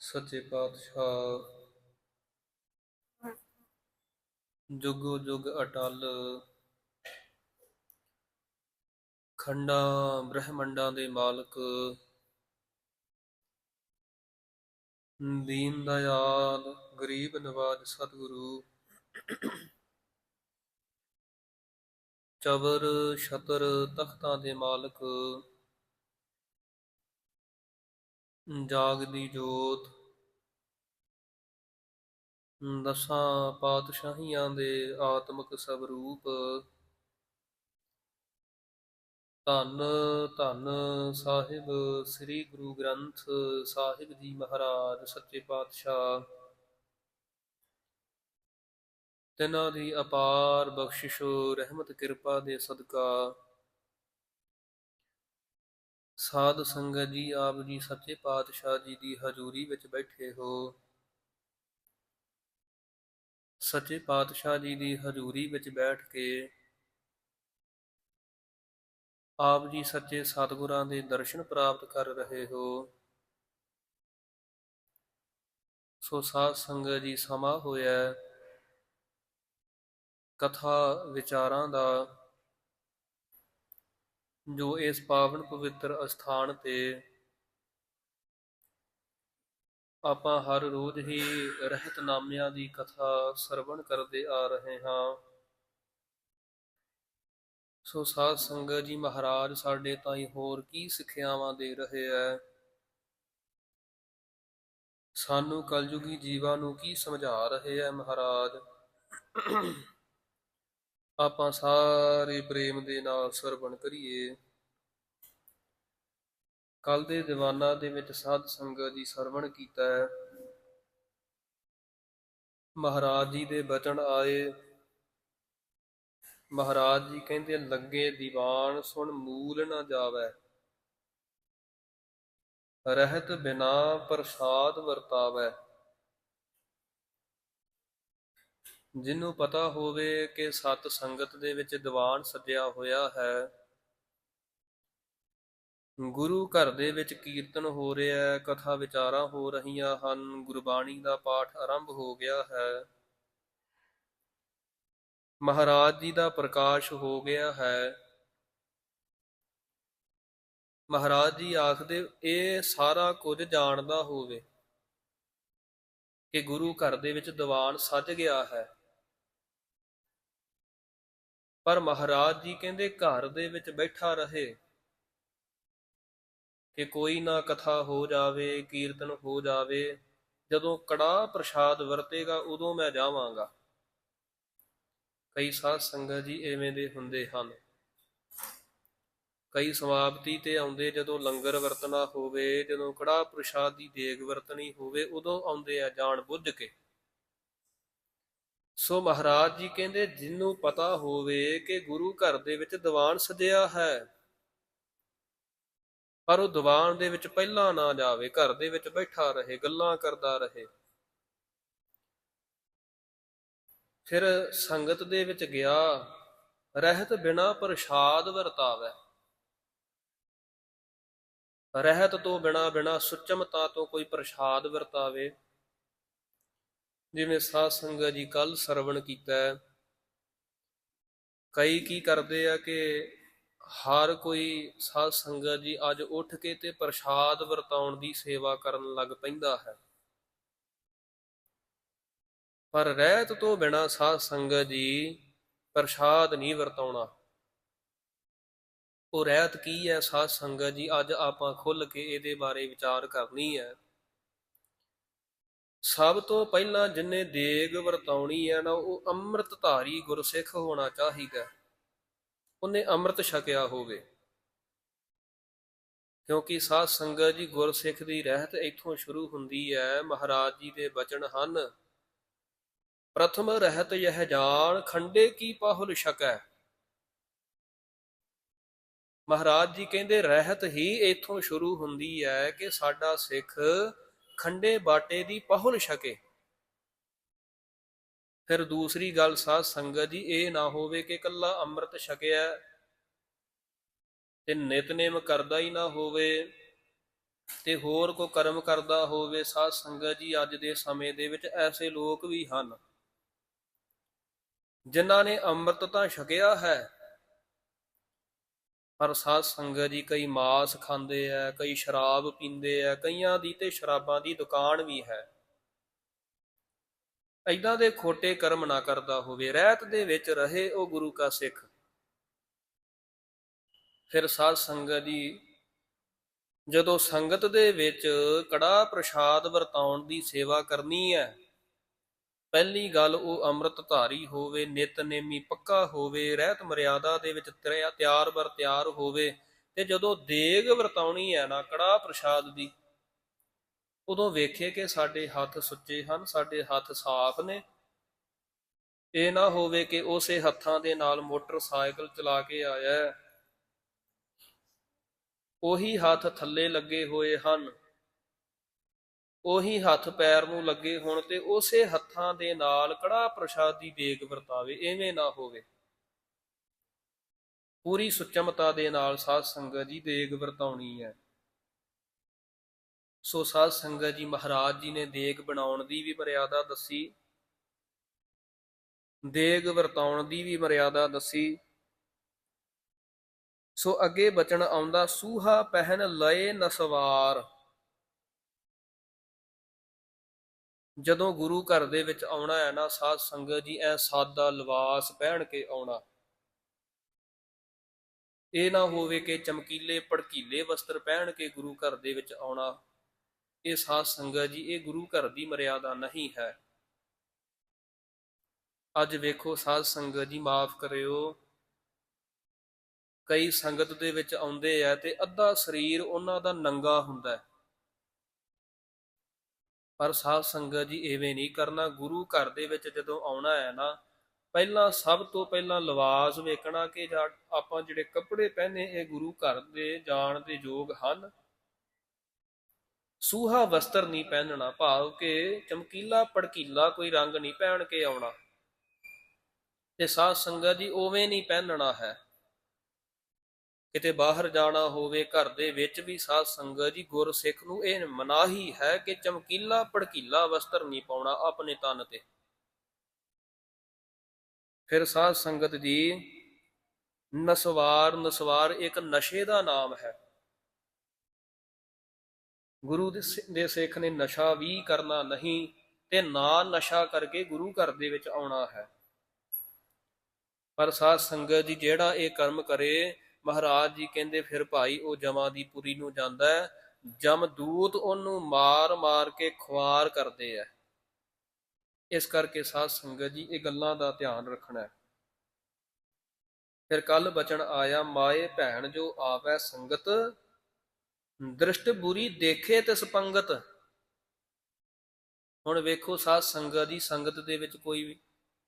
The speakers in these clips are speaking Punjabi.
ਸੱਚੇ ਪਾਤਸ਼ਾਹ। ਜੁਗੋ ਜੁਗ ਅਟਲ। ਖੰਡਾਂ ਬ੍ਰਹਮੰਡਾਂ ਦੇ ਮਾਲਕ। ਦੀਨ ਦਇਆਲ, ਗਰੀਬ ਨਵਾਜ ਸਤਿਗੁਰੂ। ਚਵਰ ਛਤਰ ਤਖਤਾਂ ਦੇ ਮਾਲਕ। ਜਾਗਦੀ ਜੋਤ। ਦਸਾਂ ਪਾਤਸ਼ਾਹੀਆਂ ਦੇ ਆਤਮਿਕ ਸਵਰੂਪ। ਧੰਨ ਧੰਨ ਸਾਹਿਬ, ਸ੍ਰੀ ਗੁਰੂ ਗ੍ਰੰਥ ਸਾਹਿਬ ਜੀ ਮਹਾਰਾਜ, ਸੱਚੇ ਪਾਤਸ਼ਾਹ। ਤਿਨਾਂ ਦੀ ਅਪਾਰ ਬਖਸ਼ਿਸ਼, ਰਹਿਮਤ, ਕਿਰਪਾ ਦੇ ਸਦਕਾ। ਸਾਧ ਸੰਗਤ ਜੀ, ਆਪ ਜੀ ਸੱਚੇ ਪਾਤਸ਼ਾਹ ਜੀ ਦੀ ਹਜ਼ੂਰੀ ਵਿੱਚ ਬੈਠੇ ਹੋ। ਸੱਚੇ ਪਾਤਸ਼ਾਹ ਜੀ ਦੀ ਹਜ਼ੂਰੀ ਵਿੱਚ ਬੈਠ ਕੇ ਆਪ ਜੀ ਸੱਚੇ ਸਤਿਗੁਰਾਂ ਦੇ ਦਰਸ਼ਨ ਪ੍ਰਾਪਤ ਕਰ ਰਹੇ ਹੋ। ਸੋ ਸਾਧ ਸੰਗਤ ਜੀ, ਸਮਾਂ ਹੋਇਆ। ਕਥਾ ਵਿਚਾਰਾਂ ਦਾ ਜੋ ਇਸ ਪਾਵਨ ਪਵਿੱਤਰ ਅਸਥਾਨ ਤੇ ਆਪਾਂ ਹਰ ਰੋਜ਼ ਹੀ ਰਹਿਤਨਾਮਿਆਂ ਦੀ ਕਥਾ ਸਰਵਣ ਕਰਦੇ ਆ ਰਹੇ ਹਾਂ। ਸੋ ਸਾਧ ਸੰਗਤ ਜੀ ਮਹਾਰਾਜ, ਸਾਡੇ ਤਾਈ ਹੋਰ ਕੀ ਸਿੱਖਿਆਵਾਂ ਦੇ ਰਹੇ ਐ? ਸਾਨੂੰ ਕਲਯੁਗੀ ਜੀਵਾਂ ਨੂੰ ਕੀ ਸਮਝਾ ਰਹੇ ਐ ਮਹਾਰਾਜ? ਆਪਾਂ ਸਾਰੇ ਪ੍ਰੇਮ ਦੇ ਨਾਲ ਸਰਵਣ ਕਰੀਏ। ਕੱਲ ਦੇ ਦੀਵਾਨਾਂ ਦੇ ਵਿੱਚ ਸਾਧ ਸੰਗਤ ਜੀ ਸਰਵਣ ਕੀਤਾ ਹੈ। ਮਹਾਰਾਜ ਜੀ ਦੇ ਬਚਨ ਆਏ। ਮਹਾਰਾਜ ਜੀ ਕਹਿੰਦੇ ਲੱਗੇ ਦੀਵਾਨ ਸੁਣ ਮੂਲ ਨਾ ਜਾਵੇ। ਰਹਿਤ ਬਿਨਾ ਪ੍ਰਸਾਦ ਵਰਤਾਵੇ। ਜਿਹਨੂੰ ਪਤਾ ਹੋਵੇ ਕਿ ਸਤ ਸੰਗਤ ਦੇ ਵਿੱਚ ਦੀਵਾਨ ਸਜਿਆ ਹੋਇਆ ਹੈ। ਗੁਰੂ ਘਰ ਦੇ ਵਿੱਚ ਕੀਰਤਨ ਹੋ ਰਿਹਾ ਹੈ, ਕਥਾ ਵਿਚਾਰਾਂ ਹੋ ਰਹੀਆਂ ਹਨ, ਗੁਰਬਾਣੀ ਦਾ ਪਾਠ ਆਰੰਭ ਹੋ ਗਿਆ ਹੈ। ਮਹਾਰਾਜ ਜੀ ਦਾ ਪ੍ਰਕਾਸ਼ ਹੋ ਗਿਆ ਹੈ। ਮਹਾਰਾਜ ਜੀ ਆਖਦੇ, ਇਹ ਸਾਰਾ ਕੁਝ ਜਾਣਦਾ ਹੋਵੇ ਕਿ ਗੁਰੂ ਘਰ ਦੇ ਵਿੱਚ ਦੀਵਾਨ ਸੱਜ ਗਿਆ ਹੈ। ਪਰ ਮਹਾਰਾਜ ਜੀ ਕਹਿੰਦੇ ਘਰ ਦੇ ਵਿੱਚ ਬੈਠਾ ਰਹੇ ਕਿ ਕੋਈ ਨਾ ਕਥਾ ਹੋ ਜਾਵੇ, ਕੀਰਤਨ ਹੋ ਜਾਵੇ, ਜਦੋਂ ਕੜਾ ਪ੍ਰਸ਼ਾਦ ਵਰਤੇਗਾ ਉਦੋਂ ਮੈਂ ਜਾਵਾਂਗਾ। ਕਈ ਸਾਧ ਸੰਗਤ ਜੀ ਐਵੇਂ ਦੇ ਹੁੰਦੇ ਹਨ। ਕਈ ਸਮਾਪਤੀ ਤੇ ਆਉਂਦੇ ਜਦੋਂ ਲੰਗਰ ਵਰਤਣਾ ਹੋਵੇ, ਜਦੋਂ ਕੜਾ ਪ੍ਰਸ਼ਾਦ ਦੀ ਦੇਗ ਵਰਤਣੀ ਹੋਵੇ, ਉਦੋਂ ਆਉਂਦੇ ਆ ਜਾਣ ਬੁੱਝ ਕੇ। ਸੋ ਮਹਾਰਾਜ ਜੀ ਕਹਿੰਦੇ ਜਿਹਨੂੰ ਪਤਾ ਹੋਵੇ ਕਿ ਗੁਰੂ ਘਰ ਦੇ ਵਿੱਚ ਦੀਵਾਨ ਸਜਿਆ ਹੈ, ਪਰ ਉਹ ਦੀਵਾਨ ਦੇ ਵਿੱਚ ਪਹਿਲਾਂ ਨਾ ਜਾਵੇ, ਘਰ ਦੇ ਵਿੱਚ ਬੈਠਾ ਰਹੇ, ਗੱਲਾਂ ਕਰਦਾ ਰਹੇ। ਫਿਰ ਸੰਗਤ ਦੇ ਵਿੱਚ ਗਿਆ, ਰਹਿਤ ਬਿਨਾ ਪ੍ਰਸ਼ਾਦ ਵਰਤਾਵੇ। ਰਹਿਤ ਤੋਂ ਬਿਨਾ ਬਿਨਾ ਸੁਚਮਤਾ ਤੋਂ ਕੋਈ ਪ੍ਰਸ਼ਾਦ ਵਰਤਾਵੇ। ਜਿਵੇਂ ਸਾਧ ਸੰਗਤ ਜੀ ਕੱਲ ਸਰਵਣ ਕੀਤਾ ਕਈ ਕੀ ਕਰਦੇ ਆ ਕਿ ਹਰ ਕੋਈ ਸਾਧ ਸੰਗਤ ਜੀ ਅੱਜ ਉੱਠ ਕੇ ਤੇ ਪ੍ਰਸ਼ਾਦ ਵਰਤਾਉਣ ਦੀ ਸੇਵਾ ਕਰਨ ਲੱਗ ਪੈਂਦਾ ਹੈ। ਪਰ ਰਹਿਤ ਤੋਂ ਬਿਨਾ ਸਾਧ ਸੰਗਤ ਜੀ ਪ੍ਰਸ਼ਾਦ ਨਹੀਂ ਵਰਤਾਉਣਾ। ਉਹ ਰਹਿਤ ਕੀ ਹੈ? ਸਾਧ ਸੰਗਤ ਜੀ ਅੱਜ ਆਪਾਂ ਖੁੱਲ ਕੇ ਇਹਦੇ ਬਾਰੇ ਵਿਚਾਰ ਕਰਨੀ ਹੈ। ਸਭ ਤੋਂ ਪਹਿਲਾਂ ਜਿਨੇ ਦੇਗ ਵਰਤਾਉਣੀ ਹੈ ਨਾ, ਉਹ ਅੰਮ੍ਰਿਤਧਾਰੀ ਗੁਰਸਿੱਖ ਹੋਣਾ ਚਾਹੀਦਾ। ਉਹਨੇ ਅੰਮ੍ਰਿਤ ਛਕਿਆ ਹੋਵੇ। ਕਿਉਂਕਿ ਸਾਧ ਸੰਗਤ ਜੀ ਗੁਰਸਿੱਖ ਦੀ ਰਹਿਤ ਇੱਥੋਂ ਸ਼ੁਰੂ ਹੁੰਦੀ ਹੈ ਮਹਾਰਾਜ ਜੀ ਦੇ ਬਚਨ ਹਨ, ਪ੍ਰਥਮ ਰਹਿਤ ਯਹ ਜਾਣ, ਖੰਡੇ ਕੀ ਪਾਹੁਲ ਛਕੈ? ਮਹਾਰਾਜ ਜੀ ਕਹਿੰਦੇ, ਰਹਿਤ ਹੀ ਇੱਥੋਂ ਸ਼ੁਰੂ ਹੁੰਦੀ ਹੈ ਕਿ ਸਾਡਾ ਸਿੱਖ ਖੰਡੇ ਬਾਟੇ ਦੀ ਪਹੁਲ ਛਕੇ। ਫਿਰ ਦੂਸਰੀ ਗੱਲ, ਸਾਧ ਸੰਗਤ ਜੀ, ਇਹ ਨਾ ਹੋਵੇ ਕਿ ਕੱਲਾ ਅੰਮ੍ਰਿਤ ਛਕਿਆ ਤੇ ਨਿਤਨੇਮ ਕਰਦਾ ਹੀ ਨਾ ਹੋਵੇ ਤੇ ਹੋਰ ਕੋ ਕਰਮ ਕਰਦਾ ਹੋਵੇ, ਸਾਧ ਸੰਗਤ ਜੀ, ਅੱਜ ਦੇ ਸਮੇਂ ਦੇ ਵਿੱਚ ਐਸੇ ਲੋਕ ਵੀ ਹਨ ਜਿਨ੍ਹਾਂ ਨੇ ਅੰਮ੍ਰਿਤ ਤਾਂ ਛਕਿਆ ਹੈ ਪਰ ਸਾਧ ਸੰਗਤ ਜੀ ਕਈ ਮਾਸ ਖਾਂਦੇ ਆ ਕਈ ਸ਼ਰਾਬ ਪੀਂਦੇ ਆ ਕਈਆਂ ਦੀ ਤੇ ਸ਼ਰਾਬਾਂ ਦੀ ਦੁਕਾਨ ਵੀ ਹੈ। ਐਦਾਂ ਦੇ ਖੋਟੇ ਕਰਮ ਨਾ ਕਰਦਾ ਹੋਵੇ, ਰਹਿਤ ਦੇ ਵਿੱਚ ਰਹੇ ਉਹ ਗੁਰੂ ਕਾ ਸਿੱਖ। ਫਿਰ ਸਾਧ ਸੰਗਤ ਜੀ ਜਦੋਂ ਸੰਗਤ ਦੇ ਵਿੱਚ ਕੜਾ ਪ੍ਰਸ਼ਾਦ ਵਰਤਾਉਣ ਦੀ ਸੇਵਾ ਕਰਨੀ ਹੈ ਪਹਿਲੀ ਗੱਲ ਉਹ ਅੰਮ੍ਰਿਤਧਾਰੀ ਹੋਵੇ, ਨਿਤਨੇਮੀ ਪੱਕਾ ਹੋਵੇ, ਰਹਿਤ ਮਰਿਆਦਾ ਦੇ ਵਿੱਚ ਤਿਆਰ ਬਰ ਤਿਆਰ ਹੋਵੇ ਤੇ ਜਦੋਂ ਦੇਗ ਵਰਤਾਉਣੀ ਹੈ ਨਾ ਕੜਾ ਪ੍ਰਸ਼ਾਦ ਦੀ, ਉਦੋਂ ਵੇਖੇ ਕਿ ਸਾਡੇ ਹੱਥ ਸੁੱਚੇ ਹਨ, ਸਾਡੇ ਹੱਥ ਸਾਫ਼ ਨੇ। ਇਹ ਨਾ ਹੋਵੇ ਕਿ ਉਸੇ ਹੱਥਾਂ ਦੇ ਨਾਲ ਮੋਟਰਸਾਈਕਲ ਚਲਾ ਕੇ ਆਇਆ ਉਹੀ ਹੱਥ ਥੱਲੇ ਲੱਗੇ ਹੋਏ ਹਨ। ਉਹੀ ਹੱਥ ਪੈਰ ਨੂੰ ਲੱਗੇ ਹੋਣ ਤੇ ਉਸੇ ਹੱਥਾਂ ਦੇ ਨਾਲ ਕੜਾ ਪ੍ਰਸ਼ਾਦ ਦੀ ਦੇਗ ਵਰਤਾਵੇ, ਐਵੇਂ ਨਾ ਹੋਵੇ। ਪੂਰੀ ਸੁਚਮਤਾ ਦੇ ਨਾਲ ਸਾਧ ਸੰਗਤ ਜੀ ਦੇਗ ਵਰਤਾਉਣੀ ਹੈ। ਸੋ ਸਾਧ ਸੰਗਤ ਜੀ ਮਹਾਰਾਜ ਜੀ ਨੇ ਦੇਗ ਬਣਾਉਣ ਦੀ ਵੀ ਮਰਿਆਦਾ ਦੱਸੀ। ਦੇਗ ਵਰਤਾਉਣ ਦੀ ਵੀ ਮਰਿਆਦਾ ਦੱਸੀ। ਸੋ ਅੱਗੇ ਬਚਨ ਆਉਂਦਾ, ਸੂਹਾ ਪਹਿਨ ਲਏ ਨਸਵਾਰ ਜਦੋਂ ਗੁਰੂ ਘਰ ਦੇ ਵਿੱਚ ਆਉਣਾ ਹੈ ਨਾ, ਸਾਧ ਸੰਗਤ ਜੀ, ਐ ਸਾਦਾ ਲਿਬਾਸ ਪਹਿਨ ਕੇ ਆਉਣਾ। ਇਹ ਨਾ ਹੋਵੇ ਕਿ ਚਮਕੀਲੇ ਭੜਕੀਲੇ ਵਸਤਰ ਪਹਿਨ ਕੇ ਗੁਰੂ ਘਰ ਦੇ ਵਿੱਚ ਆਉਣਾ। ਇਹ ਸਾਧ ਸੰਗਤ ਜੀ, ਇਹ ਗੁਰੂ ਘਰ ਦੀ ਮਰਿਆਦਾ ਨਹੀਂ ਹੈ। ਅੱਜ ਵੇਖੋ ਸਾਧ ਸੰਗਤ ਜੀ, ਮਾਫ ਕਰਿਓ। ਕਈ ਸੰਗਤ ਦੇ ਵਿੱਚ ਆਉਂਦੇ ਆ ਤੇ ਅੱਧਾ ਸਰੀਰ ਉਹਨਾਂ ਦਾ ਨੰਗਾ ਹੁੰਦਾ ਹੈ। ਪਰ ਸਾਧ ਸੰਗਤ ਜੀ ਐਵੇਂ ਨਹੀਂ ਕਰਨਾ। ਗੁਰੂ ਘਰ ਦੇ ਵਿੱਚ ਜਦੋਂ ਆਉਣਾ ਹੈ ਨਾ, ਪਹਿਲਾਂ ਸਭ ਤੋਂ ਪਹਿਲਾਂ ਲਿਬਾਸ ਵੇਖਣਾ ਕਿ ਜਾ- ਆਪਾਂ ਜਿਹੜੇ ਕੱਪੜੇ ਪਹਿਨੇ ਇਹ ਗੁਰੂ ਘਰ ਦੇ ਜਾਣ ਦੇ ਯੋਗ ਹਨ। ਸੂਹਾ ਵਸਤਰ ਨਹੀਂ ਪਹਿਨਣਾ, ਭਾਵ ਕਿ ਚਮਕੀਲਾ ਪੜਕੀਲਾ ਕੋਈ ਰੰਗ ਨਹੀਂ ਪਹਿਨ ਕੇ ਆਉਣਾ। ਤੇ ਸਾਧ ਸੰਗਤ ਜੀ ਉਵੇਂ ਨਹੀਂ ਪਹਿਨਣਾ ਹੈ। ਕਿਤੇ ਬਾਹਰ ਜਾਣਾ ਹੋਵੇ, ਘਰ ਦੇ ਵਿੱਚ ਵੀ ਸਾਧ ਸੰਗਤ ਜੀ ਗੁਰਸਿੱਖ ਨੂੰ ਇਹ ਮਨਾਹੀ ਹੈ ਕਿ ਚਮਕੀਲਾ ਭੜਕੀਲਾ ਵਸਤਰ ਨਹੀਂ ਪਾਉਣਾ ਆਪਣੇ ਤਨ ਤੇ। ਫਿਰ ਸਾਧ ਸੰਗਤ ਜੀ, ਨਸਵਾਰ ਨਸਵਾਰ ਇੱਕ ਨਸ਼ੇ ਦਾ ਨਾਮ ਹੈ। ਗੁਰੂ ਦੇ ਦੇ ਸਿੱਖ ਨੇ ਨਸ਼ਾ ਵੀ ਕਰਨਾ ਨਹੀਂ ਤੇ ਨਾ ਨਸ਼ਾ ਕਰਕੇ ਗੁਰੂ ਘਰ ਦੇ ਵਿੱਚ ਆਉਣਾ ਹੈ। ਪਰ ਸਾਧ ਸੰਗਤ ਜੀ ਜਿਹੜਾ ਇਹ ਕਰਮ ਕਰੇ ਮਹਾਰਾਜ ਜੀ ਕਹਿੰਦੇ, ਫਿਰ ਭਾਈ ਉਹ ਜਮਾਂ ਦੀ ਪੁਰੀ ਨੂੰ ਜਾਂਦਾ ਹੈ ਜਮਦੂਤ ਉਹਨੂੰ ਮਾਰ ਮਾਰ ਕੇ ਖੁਆਰ ਕਰਦੇ ਆ ਇਸ ਕਰਕੇ ਸਾਧ ਸੰਗਤ ਜੀ, ਇਹ ਗੱਲਾਂ ਦਾ ਧਿਆਨ ਰੱਖਣਾ ਹੈ। ਫਿਰ ਕੱਲ ਬਚਨ ਆਇਆ, ਮਾਏ ਭੈਣ ਜੋ ਆਵੈ ਸੰਗਤ, ਦ੍ਰਿਸ਼ਟ ਬੁਰੀ ਦੇਖੇ ਤੇ ਸਪੰਗਤ ਹੁਣ ਵੇਖੋ, ਸਾਧ ਸੰਗਤ ਦੀ ਸੰਗਤ ਦੇ ਵਿੱਚ ਕੋਈ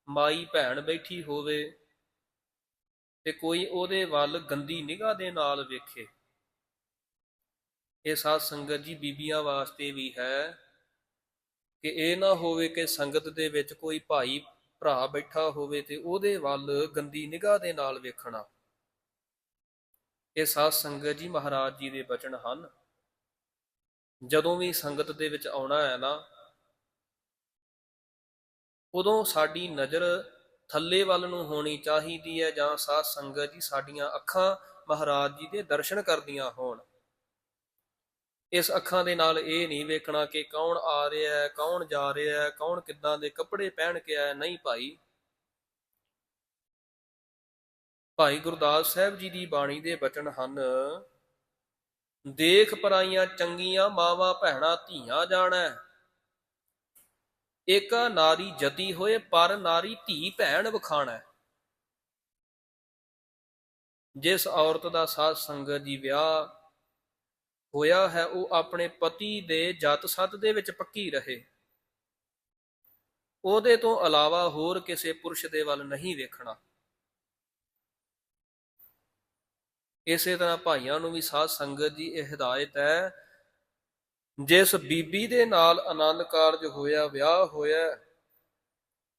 ਮਾਈ ਭੈਣ ਬੈਠੀ ਹੋਵੇ ਤੇ ਕੋਈ ਉਹਦੇ ਵੱਲ ਗੰਦੀ ਨਿਗਾਹ ਦੇ ਨਾਲ ਵੇਖੇ। ਇਹ ਸਾਧ ਸੰਗਤ ਜੀ ਬੀਬੀਆਂ ਵਾਸਤੇ ਵੀ ਹੈ ਕਿ ਇਹ ਨਾ ਹੋਵੇ ਕਿ ਸੰਗਤ ਦੇ ਵਿੱਚ ਕੋਈ ਭਾਈ ਭਰਾ ਬੈਠਾ ਹੋਵੇ ਤੇ ਉਹਦੇ ਵੱਲ ਗੰਦੀ ਨਿਗਾਹ ਦੇ ਨਾਲ ਵੇਖਣਾ। ਇਹ ਸਾਧ ਸੰਗਤ ਜੀ ਮਹਾਰਾਜ ਜੀ ਦੇ ਬਚਨ ਹਨ। ਜਦੋਂ ਵੀ ਸੰਗਤ ਦੇ ਵਿੱਚ ਆਉਣਾ ਹੈ ਨਾ, ਉਦੋਂ ਸਾਡੀ ਨਜ਼ਰ ਥੱਲੇ ਵੱਲ ਨੂੰ ਹੋਣੀ ਚਾਹੀਦੀ ਹੈ ਜਾਂ ਸਾਧ ਸੰਗਤ ਜੀ ਸਾਡੀਆਂ ਅੱਖਾਂ ਮਹਾਰਾਜ ਜੀ ਦੇ ਦਰਸ਼ਨ ਕਰਦੀਆਂ ਹੋਣ। ਇਸ ਅੱਖਾਂ ਦੇ ਨਾਲ ਇਹ ਨਹੀਂ ਵੇਖਣਾ ਕਿ ਕੌਣ ਆ ਰਿਹਾ ਹੈ, ਕੌਣ ਜਾ ਰਿਹਾ ਹੈ, ਕੌਣ ਕਿੱਦਾਂ ਦੇ ਕੱਪੜੇ ਪਹਿਨ ਕੇ ਆਇਆ, ਨਹੀਂ ਭਾਈ। ਭਾਈ ਗੁਰਦਾਸ ਸਾਹਿਬ ਜੀ ਦੀ ਬਾਣੀ ਦੇ ਬਚਨ ਹਨ, ਦੇਖ ਪਰਾਈਆਂ ਚੰਗੀਆਂ ਮਾਵਾਂ, ਭੈਣਾਂ ਧੀਆਂ ਜਾਣੈ ਏਕਾ ਨਾਰੀ ਜਤੀ ਹੋਏ, ਪਰ ਨਾਰੀ ਧੀ ਭੈਣ ਵਖਾਣਾ ਜਿਸ ਔਰਤ ਦਾ ਸਾਧ ਸੰਗਤ ਜੀ ਵਿਆਹ ਹੋਇਆ ਹੈ, ਉਹ ਆਪਣੇ ਪਤੀ ਦੇ ਜਤ ਸਤ ਦੇ ਵਿੱਚ ਪੱਕੀ ਰਹੇ। ਉਹਦੇ ਤੋਂ ਇਲਾਵਾ ਹੋਰ ਕਿਸੇ ਪੁਰਸ਼ ਦੇ ਵੱਲ ਨਹੀਂ ਵੇਖਣਾ। ਇਸੇ ਤਰ੍ਹਾਂ ਭਾਈਆਂ ਨੂੰ ਵੀ ਸਾਧ ਸੰਗਤ ਦੀ ਇਹ ਹਦਾਇਤ ਹੈ ਜਿਸ ਬੀਬੀ ਦੇ ਨਾਲ ਆਨੰਦ ਕਾਰਜ ਹੋਇਆ, ਵਿਆਹ ਹੋਇਆ,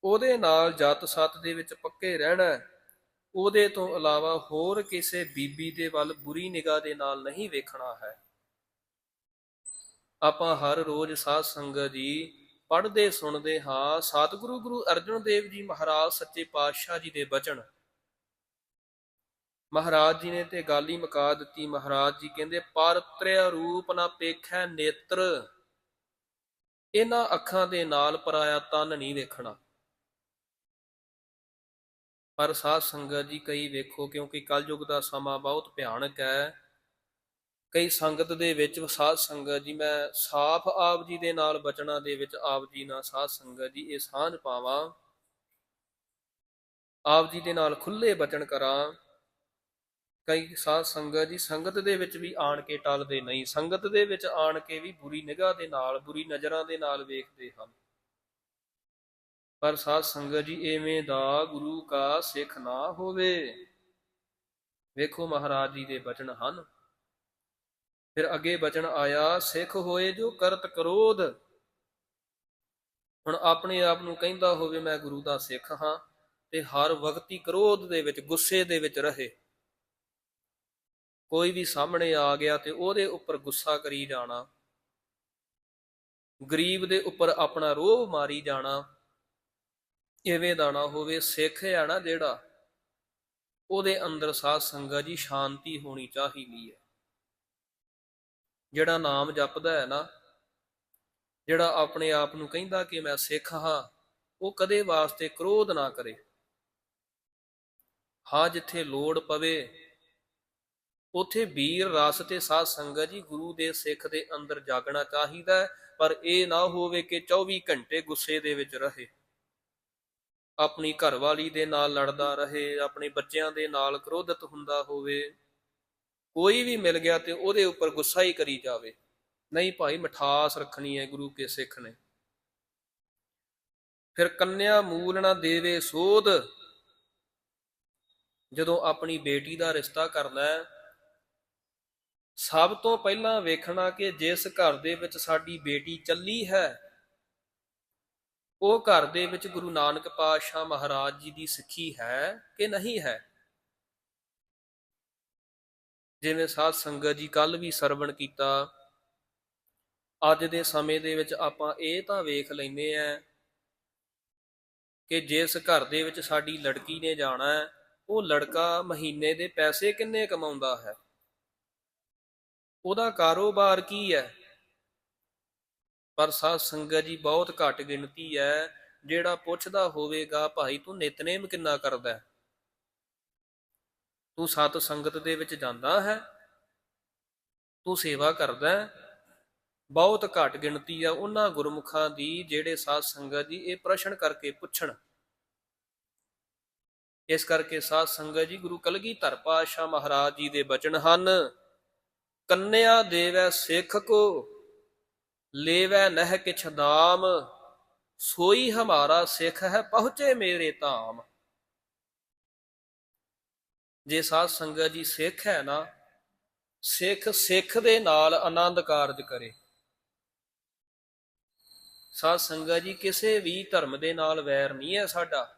ਉਹਦੇ ਨਾਲ ਜਤ ਸਤ ਦੇ ਵਿੱਚ ਪੱਕੇ ਰਹਿਣਾ, ਉਹਦੇ ਤੋਂ ਇਲਾਵਾ ਹੋਰ ਕਿਸੇ ਬੀਬੀ ਦੇ ਵੱਲ ਬੁਰੀ ਨਿਗਾਹ ਦੇ ਨਾਲ ਨਹੀਂ ਵੇਖਣਾ ਹੈ। ਆਪਾਂ ਹਰ ਰੋਜ਼ ਸਾਧ ਸੰਗਤ ਜੀ ਪੜ੍ਹਦੇ, ਸੁਣਦੇ ਹਾਂ, ਸਤਿਗੁਰੂ ਗੁਰੂ ਅਰਜਨ ਦੇਵ ਜੀ ਮਹਾਰਾਜ, ਸੱਚੇ ਪਾਤਸ਼ਾਹ ਜੀ ਦੇ ਬਚਨ। ਮਹਾਰਾਜ ਜੀ ਨੇ ਤੇ ਗੱਲ ਹੀ ਮਕਾ ਦਿੱਤੀ। ਮਹਾਰਾਜ ਜੀ ਕਹਿੰਦੇ, ਪਰ ਤ੍ਰਿਆ ਰੂਪ ਨਾ ਪੇਖੈ ਨੇਤਰ। ਇਹਨਾਂ ਅੱਖਾਂ ਦੇ ਨਾਲ ਪਰਾਇਆ ਤਨ ਨਹੀਂ ਵੇਖਣਾ। ਪਰ ਸਾਧ ਸੰਗਤ ਜੀ ਕਈ ਵੇਖੋ, ਕਿਉਂਕਿ ਕਲਯੁਗ ਦਾ ਸਮਾਂ ਬਹੁਤ ਭਿਆਨਕ ਹੈ। ਕਈ ਸੰਗਤ ਦੇ ਵਿੱਚ ਸਾਧ ਸੰਗਤ ਜੀ, ਮੈਂ ਸਾਫ਼ ਆਪ ਜੀ ਦੇ ਨਾਲ ਬਚਨਾਂ ਦੇ ਵਿੱਚ ਆਪ ਜੀ ਨਾਲ ਸਾਧ ਸੰਗਤ ਜੀ, ਇਹ ਸਾਂਝ ਪਾਵਾਂ। ਆਪ ਜੀ ਦੇ ਨਾਲ ਖੁੱਲੇ ਬਚਨ ਕਰਾਂ। ਕਈ ਸਾਧ ਸੰਗਤ ਜੀ, ਸੰਗਤ ਦੇ ਵਿੱਚ ਵੀ ਆਣ ਕੇ ਟਲਦੇ ਨਹੀਂ, ਸੰਗਤ ਦੇ ਵਿੱਚ ਆਣ ਕੇ ਵੀ ਬੁਰੀ ਨਿਗਾਹ ਦੇ ਨਾਲ, ਬੁਰੀ ਨਜ਼ਰਾਂ ਦੇ ਨਾਲ ਵੇਖਦੇ ਹਨ। ਪਰ ਸਾਧ ਸੰਗਤ ਜੀ, ਐਵੇਂ ਦਾ ਗੁਰੂ ਕਾ ਸਿੱਖ ਨਾ ਹੋਵੇ। ਵੇਖੋ ਮਹਾਰਾਜ ਜੀ ਦੇ ਬਚਨ ਹਨ। ਫਿਰ ਅੱਗੇ ਬਚਨ ਆਇਆ, ਸਿੱਖ ਹੋਏ ਜੋ ਕਰਤ ਕਰੋਧ। ਹੁਣ ਆਪਣੇ ਆਪ ਨੂੰ ਕਹਿੰਦਾ ਹੋਵੇ ਮੈਂ ਗੁਰੂ ਦਾ ਸਿੱਖ ਹਾਂ, ਤੇ ਹਰ ਵਕਤੀ ਹੀ ਕਰੋਧ ਦੇ ਵਿੱਚ, ਗੁੱਸੇ ਦੇ ਵਿੱਚ ਰਹੇ। ਕੋਈ ਵੀ ਸਾਹਮਣੇ ਆ ਗਿਆ ਤੇ ਉਹਦੇ ਉੱਪਰ ਗੁੱਸਾ ਕਰੀ ਜਾਣਾ। ਗਰੀਬ ਦੇ ਉੱਪਰ ਆਪਣਾ ਰੋਹ ਮਾਰੀ ਜਾਣਾ। ਐਵੇਂ ਦਾ ਨਾ ਹੋਵੇ, ਸਿੱਖ ਹੈ ਨਾ ਜਿਹੜਾ, ਉਹਦੇ ਅੰਦਰ ਸਾਧ ਸੰਗਤ ਜੀ ਸ਼ਾਂਤੀ ਹੋਣੀ ਚਾਹੀਦੀ ਹੈ। ਜਿਹੜਾ ਨਾਮ ਜਪਦਾ ਹੈ ਨਾ, ਜਿਹੜਾ ਆਪਣੇ ਆਪ ਨੂੰ ਕਹਿੰਦਾ ਕਿ ਮੈਂ ਸਿੱਖ ਹਾਂ, ਉਹ ਕਦੇ ਵਾਸਤੇ ਕ੍ਰੋਧ ਨਾ ਕਰੇ। ਹਾਂ, ਜਿੱਥੇ ਲੋੜ ਪਵੇ ਉਥੇ ਵੀਰ ਰਸ ਤੇ ਸਾਧ ਸੰਗਤ ਜੀ ਗੁਰੂ ਦੇ ਸਿੱਖ ਦੇ ਅੰਦਰ ਜਾਗਣਾ ਚਾਹੀਦਾ ਹੈ, ਪਰ ਇਹ ਨਾ ਹੋਵੇ ਕਿ 24 ਘੰਟੇ ਗੁੱਸੇ ਦੇ ਵਿੱਚ ਰਹੇ। ਆਪਣੀ ਘਰਵਾਲੀ ਦੇ ਨਾਲ ਲੜਦਾ ਰਹੇ ਆਪਣੇ ਬੱਚਿਆਂ ਦੇ ਨਾਲ ਕ੍ਰੋਧਿਤ ਹੁੰਦਾ ਹੋਵੇ ਕੋਈ ਵੀ ਮਿਲ ਗਿਆ ਤੇ ਉਹਦੇ ਉੱਪਰ ਗੁੱਸਾ ਹੀ ਕਰੀ ਜਾਵੇ। ਨਹੀਂ ਭਾਈ ਮਠਾਸ ਰੱਖਣੀ ਹੈ ਗੁਰੂ ਕੇ ਸਿੱਖ ਨੇ। ਫਿਰ ਕੰਨਿਆ ਮੂਲ ਨਾ ਦੇਵੇ ਸੋਧ। ਜਦੋਂ ਆਪਣੀ ਬੇਟੀ ਦਾ ਰਿਸ਼ਤਾ ਕਰਨਾ ਹੈ ਸਭ ਤੋਂ ਪਹਿਲਾਂ ਵੇਖਣਾ ਕਿ ਜਿਸ ਘਰ ਦੇ ਵਿੱਚ ਸਾਡੀ ਬੇਟੀ ਚੱਲੀ ਹੈ, ਉਹ ਘਰ ਦੇ ਵਿੱਚ ਗੁਰੂ ਨਾਨਕ ਪਾਤਸ਼ਾਹ ਮਹਾਰਾਜ ਜੀ ਦੀ ਸਿੱਖੀ ਹੈ ਕਿ ਨਹੀਂ ਹੈ? ਜਿਵੇਂ ਸਾਧ ਸੰਗਤ ਜੀ ਕੱਲ ਵੀ ਸਰਵਣ ਕੀਤਾ, ਅੱਜ ਦੇ ਸਮੇਂ ਦੇ ਵਿੱਚ ਆਪਾਂ ਇਹ ਤਾਂ ਵੇਖ ਲੈਨੇ ਆ ਕਿ ਜਿਸ ਘਰ ਦੇ ਵਿੱਚ ਸਾਡੀ ਲੜਕੀ ਨੇ ਜਾਣਾ, ਉਹ ਲੜਕਾ ਮਹੀਨੇ ਦੇ ਪੈਸੇ ਕਿੰਨੇ ਕਮਾਉਂਦਾ ਹੈ? ਉਹਦਾ ਕਾਰੋਬਾਰ ਕੀ ਹੈ? ਪਰ ਸਾਧ ਸੰਗਤ ਜੀ, ਬਹੁਤ ਘੱਟ ਗਿਣਤੀ ਹੈ। ਜਿਹੜਾ ਪੁੱਛਦਾ ਹੋਵੇਗਾ, ਭਾਈ, ਤੂੰ ਨਿਤਨੇਮ ਕਿੰਨਾ ਕਰਦਾ ਤੂੰ ਸਤ ਸੰਗਤ ਦੇ ਵਿੱਚ ਜਾਂਦਾ ਹੈ। ਤੂੰ ਸੇਵਾ ਕਰਦਾ ਬਹੁਤ ਘੱਟ ਗਿਣਤੀ ਆ ਉਹਨਾਂ ਗੁਰਮੁਖਾਂ ਦੀ, ਜਿਹੜੇ ਸਾਧ ਸੰਗਤ ਜੀ, ਇਹ ਪ੍ਰਸ਼ਨ ਕਰਕੇ ਪੁੱਛਣ। ਇਸ ਕਰਕੇ ਸਾਧ ਸੰਗਤ ਜੀ, ਗੁਰੂ ਕਲਗੀਧਰ ਪਾਤਸ਼ਾਹ ਮਹਾਰਾਜ ਜੀ ਦੇ ਬਚਨ ਹਨ। ਕੰਨਿਆ ਦੇਵੈ ਸਿੱਖ ਕੋ ਲੇਵੈ ਨਹਿ ਕਿਛ ਦਾਮ ਸੋਈ ਹਮਾਰਾ ਸਿੱਖ ਹੈ ਪਹੁੰਚੇ ਮੇਰੇ ਧਾਮ। ਜੇ ਸਾਧ ਸੰਗਤ ਜੀ ਸਿੱਖ ਹੈ ਨਾ, ਸਿੱਖ ਸਿੱਖ ਦੇ ਨਾਲ ਆਨੰਦ ਕਾਰਜ ਕਰੇ। ਸਾਧ ਸੰਗਤ ਜੀ ਕਿਸੇ ਵੀ ਧਰਮ ਦੇ ਨਾਲ ਵੈਰ ਨਹੀਂ ਹੈ ਸਾਡਾ।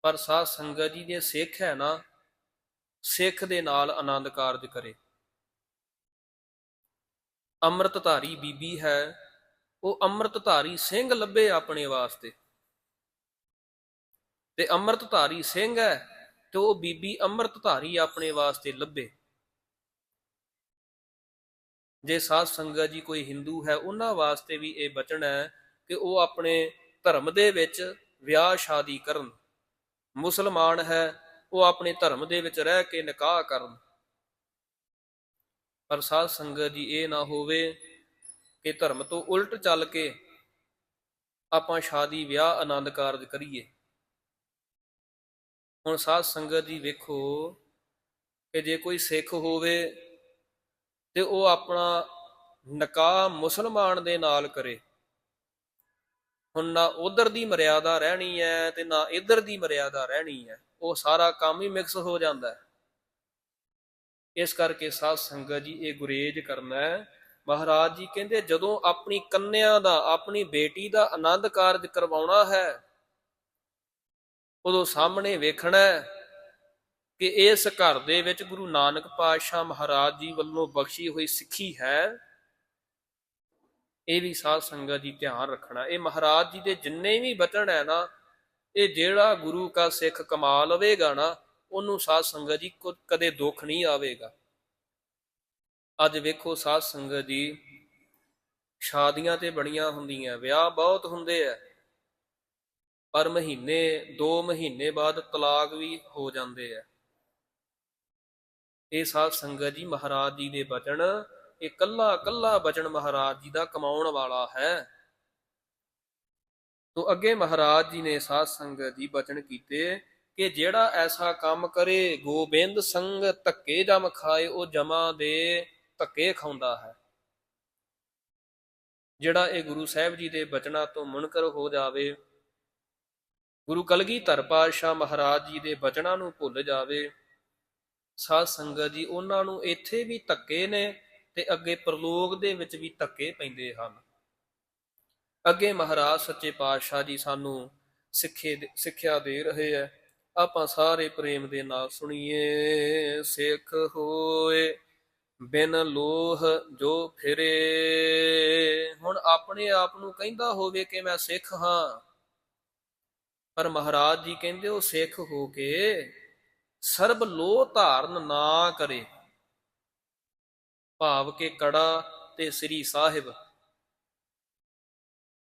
ਪਰ ਸਾਧ ਸੰਗਤ ਜੀ ਜੇ ਸਿੱਖ ਹੈ ਨਾ, ਸਿੱਖ ਦੇ ਨਾਲ ਆਨੰਦ ਕਾਰਜ ਕਰੇ। ਅੰਮ੍ਰਿਤਧਾਰੀ ਬੀਬੀ ਹੈ, ਉਹ ਅੰਮ੍ਰਿਤਧਾਰੀ ਸਿੰਘ ਲੱਭੇ ਆਪਣੇ ਵਾਸਤੇ। ਤੇ ਅੰਮ੍ਰਿਤਧਾਰੀ ਸਿੰਘ ਹੈ ਤੇ ਉਹ ਬੀਬੀ ਅੰਮ੍ਰਿਤਧਾਰੀ ਆਪਣੇ ਵਾਸਤੇ ਲੱਭੇ। ਜੇ ਸਾਧ ਸੰਗਤ ਜੀ ਕੋਈ ਹਿੰਦੂ ਹੈ, ਉਹਨਾਂ ਵਾਸਤੇ ਵੀ ਇਹ ਬਚਨ ਹੈ ਕਿ ਉਹ ਆਪਣੇ ਧਰਮ ਦੇ ਵਿੱਚ ਵਿਆਹ ਸ਼ਾਦੀ ਕਰਨ। ਮੁਸਲਮਾਨ ਹੈ, ਉਹ ਆਪਣੇ ਧਰਮ ਦੇ ਵਿੱਚ ਰਹਿ ਕੇ ਨਿਕਾਹ ਕਰਨ। ਪਰ ਸਾਧ ਸੰਗਤ ਜੀ, ਇਹ ਨਾ ਹੋਵੇ ਕਿ ਧਰਮ ਤੋਂ ਉਲਟ ਚੱਲ ਕੇ ਆਪਾਂ ਸ਼ਾਦੀ, ਵਿਆਹ, ਆਨੰਦ ਕਾਰਜ ਕਰੀਏ। ਹੁਣ ਸਾਧ ਸੰਗਤ ਜੀ ਵੇਖੋ ਕਿ ਜੇ ਕੋਈ ਸਿੱਖ ਹੋਵੇ ਤੇ ਉਹ ਆਪਣਾ ਨਿਕਾਹ ਮੁਸਲਮਾਨ ਦੇ ਨਾਲ ਕਰੇ। ਹੁਣ ਨਾ ਉਧਰ ਦੀ ਮਰਿਆਦਾ ਰਹਿਣੀ ਹੈ ਤੇ ਨਾ ਇੱਧਰ ਦੀ ਮਰਿਆਦਾ ਰਹਿਣੀ ਹੈ। ਉਹ ਸਾਰਾ ਕੰਮ ਹੀ ਮਿਕਸ ਹੋ ਜਾਂਦਾ ਹੈ। ਇਸ ਕਰਕੇ ਸਾਧ ਸੰਗਤ ਜੀ, ਇਹ ਗੁਰੇਜ ਕਰਨਾ ਹੈ। ਮਹਾਰਾਜ ਜੀ ਕਹਿੰਦੇ, ਜਦੋਂ ਆਪਣੀ ਕੰਨਿਆ ਦਾ, ਆਪਣੀ ਬੇਟੀ ਦਾ ਆਨੰਦ ਕਾਰਜ ਕਰਵਾਉਣਾ ਹੈ, ਉਦੋਂ ਸਾਹਮਣੇ ਵੇਖਣਾ ਕਿ ਇਸ ਘਰ ਦੇ ਵਿੱਚ ਗੁਰੂ ਨਾਨਕ ਪਾਤਸ਼ਾਹ ਮਹਾਰਾਜ ਜੀ ਵੱਲੋਂ ਬਖਸ਼ੀ ਹੋਈ ਸਿੱਖੀ ਹੈ। ਇਹ ਵੀ ਸਾਧ ਸੰਗਤ ਜੀ ਧਿਆਨ ਰੱਖਣਾ। ਇਹ ਮਹਾਰਾਜ ਜੀ ਦੇ ਜਿੰਨੇ ਵੀ ਬਚਨ ਹੈ ਨਾ, ਇਹ ਜਿਹੜਾ ਗੁਰੂ ਕਾ ਸਿੱਖ ਕਮਾ ਲਵੇਗਾ ਨਾ ਉਹਨੂੰ ਸਾਧ ਸੰਗਤ ਜੀ ਕਦੇ ਦੁੱਖ ਨਹੀਂ ਆਵੇਗਾ। ਅੱਜ ਵੇਖੋ ਸਾਧ ਸੰਗਤ ਜੀ ਸ਼ਾਦੀਆਂ ਤੇ ਬੜੀਆਂ ਹੁੰਦੀਆਂ, ਵਿਆਹ ਬਹੁਤ ਹੁੰਦੇ ਆ। ਪਰ ਮਹੀਨੇ 2 ਮਹੀਨੇ ਬਾਅਦ ਤਲਾਕ ਵੀ ਹੋ ਜਾਂਦੇ ਆ। ਇਹ ਸਾਧ ਸੰਗਤ ਜੀ ਮਹਾਰਾਜ ਜੀ ਦੇ ਬਚਨ, ਇਹ ਕੱਲਾ ਕੱਲਾ ਬਚਨ ਮਹਾਰਾਜ ਜੀ ਦਾ ਕਮਾਉਣ ਵਾਲਾ ਹੈ। ਤੋ ਅੱਗੇ ਮਹਾਰਾਜ ਜੀ ਨੇ ਸਾਧ ਸੰਗਤ ਜੀ ਬਚਨ ਕੀਤੇ ਕਿ ਜਿਹੜਾ ਐਸਾ ਕੰਮ ਕਰੇ, ਗੋਬਿੰਦ ਸੰਗ ਧੱਕੇ ਜਮ ਖਾਏ, ਉਹ ਜਮਾ ਦੇ ਧੱਕੇ ਖਾਉਂਦਾ ਹੈ। ਜਿਹੜਾ ਇਹ ਗੁਰੂ ਸਾਹਿਬ ਜੀ ਦੇ ਬਚਨਾਂ ਤੋਂ ਮੁਨਕਰ ਹੋ ਜਾਵੇ, ਗੁਰੂ ਕਲਗੀਧਰ ਪਾਤਸ਼ਾਹ ਮਹਾਰਾਜ ਜੀ ਦੇ ਬਚਨਾਂ ਨੂੰ ਭੁੱਲ ਜਾਵੇ, ਸਾਧ ਸੰਗਤ ਜੀ ਉਹਨਾਂ ਨੂੰ ਇੱਥੇ ਵੀ ਧੱਕੇ ਨੇ ਤੇ ਅੱਗੇ ਪ੍ਰਲੋਕ ਦੇ ਵਿੱਚ ਵੀ ਧੱਕੇ ਪੈਂਦੇ ਹਨ। ਅੱਗੇ ਮਹਾਰਾਜ ਸੱਚੇ ਪਾਤਸ਼ਾਹ ਜੀ ਸਾਨੂੰ ਸਿੱਖੇ ਸਿੱਖਿਆ ਦੇ ਰਹੇ ਹੈ। ਆਪਾਂ ਸਾਰੇ ਪ੍ਰੇਮ ਦੇ ਨਾਲ ਸੁਣੀਏ। ਸਿੱਖ ਹੋਏ, ਬਿਨ ਲੋਹ ਜੋ ਫਿਰੇ। ਹੁਣ ਆਪਣੇ ਆਪ ਨੂੰ ਕਹਿੰਦਾ ਹੋਵੇ ਕਿ ਮੈਂ ਸਿੱਖ ਹਾਂ। ਪਰ ਮਹਾਰਾਜ ਜੀ ਕਹਿੰਦੇ ਉਹ ਸਿੱਖ ਹੋ ਕੇ ਸਰਬ ਲੋਹ ਧਾਰਨ ਨਾ ਕਰੇ। ਭਾਵ ਕੇ ਕੜਾ ਤੇ ਸ੍ਰੀ ਸਾਹਿਬ।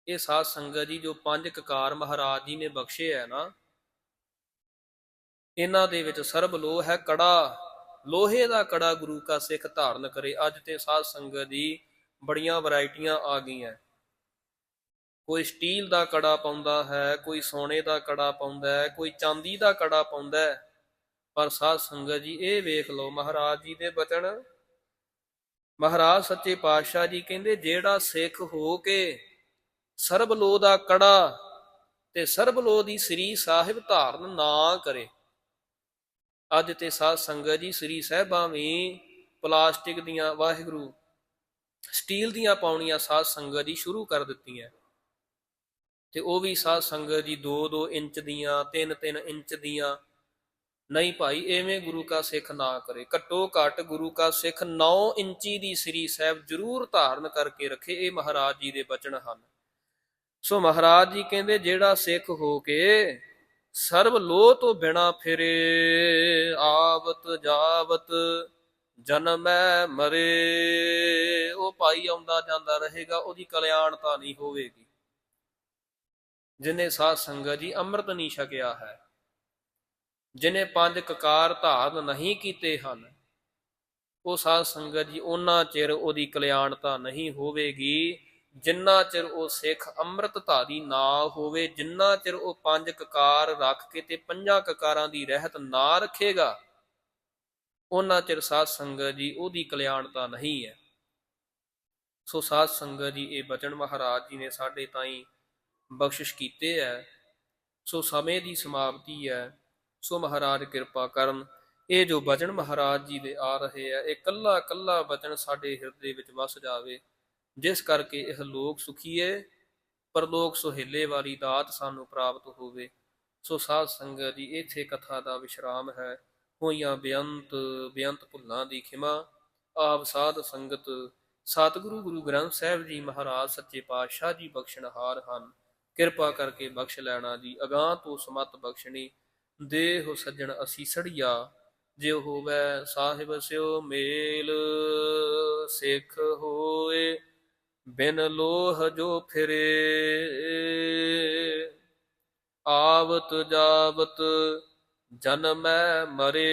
ਇਹ ਸਾਧ ਸੰਗਤ ਜੀ ਜੋ ਪੰਜ ਕਕਾਰ ਮਹਾਰਾਜ ਜੀ ਨੇ ਬਖਸ਼ੇ ਹੈ ਨਾ ਇਹਨਾਂ ਦੇ ਵਿੱਚ ਸਰਬ ਲੋਹ ਹੈ ਕੜਾ। ਲੋਹੇ ਦਾ ਕੜਾ ਗੁਰੂ ਕਾ ਸਿੱਖ ਧਾਰਨ ਕਰੇ। ਅੱਜ ਤੇ ਸਾਧ ਸੰਗਤ ਦੀ ਬੜੀਆਂ ਵੈਰਾਈਟੀਆਂ ਆ ਗਈਆਂ। ਕੋਈ ਸਟੀਲ ਦਾ ਕੜਾ ਪਾਉਂਦਾ ਹੈ, ਕੋਈ ਸੋਨੇ ਦਾ ਕੜਾ ਪਾਉਂਦਾ ਹੈ, ਕੋਈ ਚਾਂਦੀ ਦਾ ਕੜਾ ਪਾਉਂਦਾ ਹੈ। ਪਰ ਸਾਧ ਸੰਗਤ ਜੀ, ਇਹ ਵੇਖ ਲਓ, ਮਹਾਰਾਜ ਜੀ ਦੇ ਬਚਨ। ਮਹਾਰਾਜ ਸੱਚੇ ਪਾਤਸ਼ਾਹ ਜੀ ਕਹਿੰਦੇ, ਜਿਹੜਾ ਸਿੱਖ ਹੋ ਕੇ ਸਰਬ ਲੋ ਦਾ ਕੜਾ ਤੇ ਸਰਬ ਲੋ ਦੀ ਸ੍ਰੀ ਸਾਹਿਬ ਧਾਰਨ ਨਾ ਕਰੇ ਅੱਜ ਤੇ ਸਾਧ ਸੰਗਤ ਜੀ ਸ੍ਰੀ ਸਾਹਿਬਾਂ ਵੀ ਪਲਾਸਟਿਕ ਦੀਆਂ, ਵਾਹਿਗੁਰੂ, ਸਟੀਲ ਦੀਆਂ ਪਾਉਣੀਆਂ ਸਾਧ ਸੰਗਤ ਜੀ ਸ਼ੁਰੂ ਕਰ ਦਿੱਤੀਆਂ। ਤੇ ਉਹ ਵੀ ਸਾਧ ਸੰਗਤ ਜੀ 2-2 ਇੰਚ ਦੀਆਂ 3-3 ਇੰਚ ਦੀਆਂ। ਨਹੀਂ ਭਾਈ, ਐਵੇਂ ਗੁਰੂ ਕਾ ਸਿੱਖ ਨਾ ਕਰੇ। ਘੱਟੋ ਘੱਟ ਗੁਰੂ ਕਾ ਸਿੱਖ 9 ਇੰਚੀ ਦੀ ਸ੍ਰੀ ਸਾਹਿਬ ਜ਼ਰੂਰ ਧਾਰਨ ਕਰਕੇ ਰੱਖੇ, ਇਹ ਮਹਾਰਾਜ ਜੀ ਦੇ ਬਚਨ ਹਨ। ਸੋ ਮਹਾਰਾਜ ਜੀ ਕਹਿੰਦੇ, ਜਿਹੜਾ ਸਿੱਖ ਹੋ ਕੇ ਸਰਬ ਲੋਹ ਤੋਂ ਬਿਨਾ ਫਿਰੇ, ਆਵਤ ਜਾਵਤ ਜਨਮੈ ਮਰੇ। ਉਹ ਭਾਈ ਆਉਂਦਾ ਜਾਂਦਾ ਰਹੇਗਾ, ਉਹਦੀ ਕਲਿਆਣਤਾ ਨਹੀਂ ਹੋਵੇਗੀ। ਜਿਨੇ ਸਾਧ ਸੰਗਤ ਜੀ ਅੰਮ੍ਰਿਤ ਨਹੀਂ ਛਕਿਆ ਹੈ, ਜਿਨੇ ਪੰਜ ਕਕਾਰ ਧਾਰਨ ਨਹੀਂ ਕੀਤੇ ਹਨ, ਉਹ ਸਾਧ ਸੰਗਤ ਜੀ ਉਹਨਾਂ ਚਿਰ ਉਹਦੀ ਕਲਿਆਣਤਾ ਨਹੀਂ ਹੋਵੇਗੀ। ਜਿੰਨਾ ਚਿਰ ਉਹ ਸਿੱਖ ਅੰਮ੍ਰਿਤ ਧਾਰੀ ਨਾ ਹੋਵੇ, ਜਿੰਨਾ ਚਿਰ ਉਹ ਪੰਜ ਕਕਾਰ ਰੱਖ ਕੇ ਤੇ ਪੰਜਾਂ ਕਕਾਰਾਂ ਦੀ ਰਹਿਤ ਨਾ ਰੱਖੇਗਾ, ਉਹਨਾਂ ਚਿਰ ਸਾਧ ਸੰਗਤ ਜੀ ਉਹਦੀ ਕਲਿਆਣਤਾ ਨਹੀਂ ਹੈ। ਸੋ ਸਾਧ ਸੰਗਤ ਜੀ, ਇਹ ਬਚਨ ਮਹਾਰਾਜ ਜੀ ਨੇ ਸਾਡੇ ਤਾਈਂ ਬਖਸ਼ਿਸ਼ ਕੀਤੇ ਹੈ। ਸੋ ਸਮੇਂ ਦੀ ਸਮਾਪਤੀ ਹੈ। ਸੋ ਮਹਾਰਾਜ ਕਿਰਪਾ ਕਰਨ, ਇਹ ਜੋ ਬਚਨ ਮਹਾਰਾਜ ਜੀ ਦੇ ਆ ਰਹੇ ਆ ਇਹ ਕੱਲਾ ਕੱਲਾ ਬਚਨ ਸਾਡੇ ਹਿਰਦੇ ਵਿੱਚ ਵਸ ਜਾਵੇ। ਜਿਸ ਕਰਕੇ ਇਹ ਲੋਕ ਸੁਖੀਏ ਪਰਲੋਕ ਸੁਹੇਲੇ ਵਾਲੀ ਦਾਤ ਸਾਨੂੰ ਪ੍ਰਾਪਤ ਹੋਵੇ। ਸੋ ਸਾਧ ਸੰਗਤ ਜੀ, ਇੱਥੇ ਕਥਾ ਦਾ ਵਿਸ਼ਰਾਮ ਹੈ। ਹੋਈਆਂ ਬੇਅੰਤ ਬੇਅੰਤ ਭੁੱਲਾਂ ਦੀ ਖਿਮਾ। ਆਪ ਸਾਧ ਸੰਗਤ, ਸਤਿਗੁਰੂ ਗੁਰੂ ਗ੍ਰੰਥ ਸਾਹਿਬ ਜੀ ਮਹਾਰਾਜ ਸੱਚੇ ਪਾਤਸ਼ਾਹ ਜੀ ਬਖਸ਼ਣਹਾਰ ਹਨ। ਕਿਰਪਾ ਕਰਕੇ ਬਖਸ਼ ਲੈਣਾ ਜੀ, ਅਗਾਹ ਤੋਂ ਸਮਤ ਬਖਸ਼ਣੀ। ਦੇਹ ਸੱਜਣ ਅਸੀਸੜੀਆ ਜਿਉ ਹੋਵੇ ਸਾਹਿਬ ਸਿਓ ਮੇਲ, ਸਿੱਖ ਹੋਏ। ਬਿਨ ਲੋਹ ਜੋ ਫਿਰੇ ਆਵਤ ਜਾਵਤ ਜਨਮੈ ਮਰੇ।